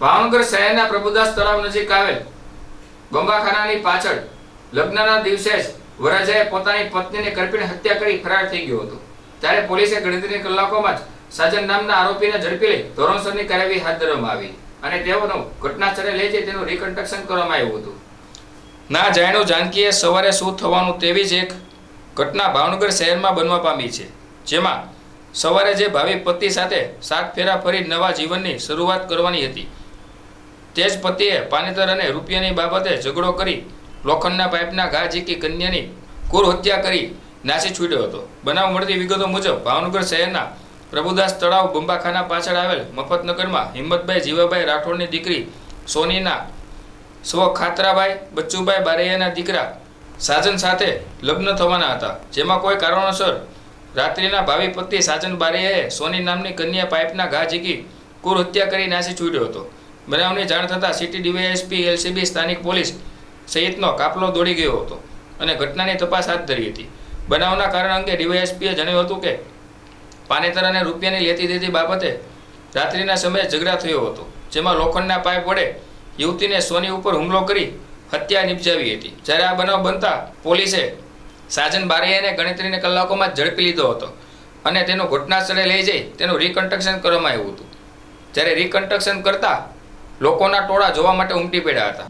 ભાવનગર શહેરના પ્રભુદાસ તળાવ નજીક આવેલ બંબાખાનાની પાછળ લગ્નના દિવસે જ વરાજાએ પોતાની પત્નીને કરપીને હત્યા કરી ફરાર થઈ ગયો હતો. ત્યારે પોલીસે ગણતરીની કલાકોમાં જ સાજન નામના આરોપીને ઝડપી લઈ ધોરણસરની કાર્યવાહી હાથ ધરવામાં આવી અને તેઓનું ઘટના સ્થળે લઈ જઈ તેનું રિકન્સ્ટ્રક્શન કરવામાં આવ્યું હતું. ના જાણ્યું જાનકીએ સવારે શું થવાનું તેવી જ એક ઘટના ભાવનગર શહેરમાં બનવા પામી છે, જેમાં સવારે જે ભાવિ પતિ સાથે સાત ફેરા ફરી નવા જીવનની શરૂઆત કરવાની હતી તે જ પતિએ પાનેતર અને રૂપિયાની બાબતે ઝઘડો કરી લોખંડના પાઇપના ઘા ઝીકી કન્યાની કુર હત્યા કરી નાસી છૂટ્યો હતો. બનાવ મળતી વિગતો મુજબ ભાવનગર શહેરના પ્રભુદાસ તળાવ બંબાખાના પાછળ આવેલ મફતનગરમાં હિંમતભાઈ જીવાભાઈ રાઠોડની દીકરી સોનીના સ્વ ખાતરાભાઈ, બચ્ચુભાઈ બારૈયાના દીકરા સાજન સાથે લગ્ન થવાના હતા. જેમાં કોઈ કારણોસર રાત્રિના ભાવિ પતિ સાજન બારૈયાએ સોની નામની કન્યા પાઇપના ઘા ઝીકી કુર હત્યા કરી નાસી છૂટ્યો હતો. બનાવની જાણ થતાં સિટી ડીવાયએસપી એલસીબી સ્થાનિક પોલીસ સહિતનો કાફલો દોડી ગયો હતો અને ઘટનાની તપાસ હાથ ધરી હતી. બનાવના કારણ અંગે ડીવાયએસપીએ જણાવ્યું હતું કે, પાનેતર અને રૂપિયાની લેતી દેતી બાબતે રાત્રિના સમયે ઝઘડા થયો હતો, જેમાં લોખંડના પાઇપ વડે યુવતીને સોની ઉપર હુમલો કરી હત્યા નિપજાવી હતી. જ્યારે આ બનાવ બનતા પોલીસે સાજન બારિયાને ગણતરીને કલાકોમાં જ ઝડપી લીધો હતો અને તેનું ઘટના સ્થળે લઈ જઈ તેનું રિકન્સ્ટ્રક્શન કરવામાં આવ્યું હતું. જ્યારે રિકન્સ્ટ્રક્શન કરતા લોકોના ટોળા જોવા માટે ઉમટી પડ્યા હતા.